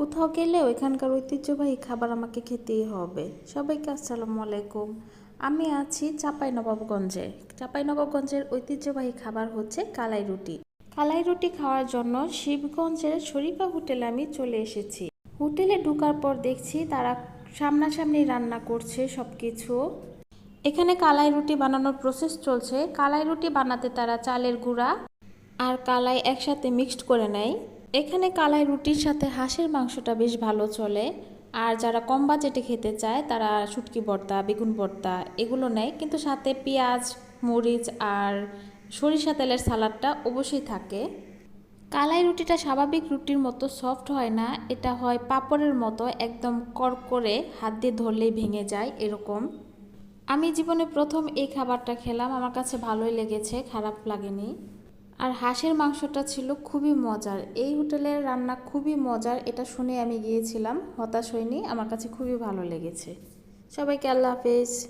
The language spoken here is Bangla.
কোথাও গেলে ওইখানকার ঐতিহ্যবাহী খাবার আমাকে খেতেই হবে। সবাইকে আসসালামু আলাইকুম। আমি আছি চাপাই নবাবগঞ্জে চাপাই নবাবগঞ্জের ঐতিহ্যবাহী খাবার হচ্ছে কালাই রুটি। কালাই রুটি খাওয়ার জন্য শিবগঞ্জের শরীফা হোটেলে আমি চলে এসেছি। হোটেলে ঢুকার পর দেখছি তারা সামনাসামনি রান্না করছে সব কিছু এখানে কালাই রুটি বানানোর প্রসেস চলছে। কালাই রুটি বানাতে তারা চালের গুঁড়া আর কালাই একসাথে মিক্সড করে নেয়। এখানে কালাই রুটির সাথে হাঁসের মাংসটা বেশ ভালো চলে। আর যারা কম বাজেটে খেতে চায়, তারা শুটকি ভর্তা, বেগুন ভর্তা এগুলো নেয়। কিন্তু সাথে পেঁয়াজ, মরিচ আর সরিষা তেলের সালাডটা অবশ্যই থাকে। কালাই রুটিটা স্বাভাবিক রুটির মতো সফট হয় না। এটা হয় পাপড়ের মতো, একদম করকরে হাত দিয়ে ধরলেই ভেঙে যায় এরকম। আমি জীবনে প্রথম এই খাবারটা খেলাম। আমার কাছে ভালোই লেগেছে, খারাপ লাগেনি। আর হাঁসের মাংসটা ছিল খুবই মজার। এই হোটেলের রান্না খুবই মজার, এটা শুনে আমি গিয়েছিলাম। হতাশ হইনি, আমার কাছে খুবই ভালো লেগেছে। সবাইকে আল্লাহ হাফেজ।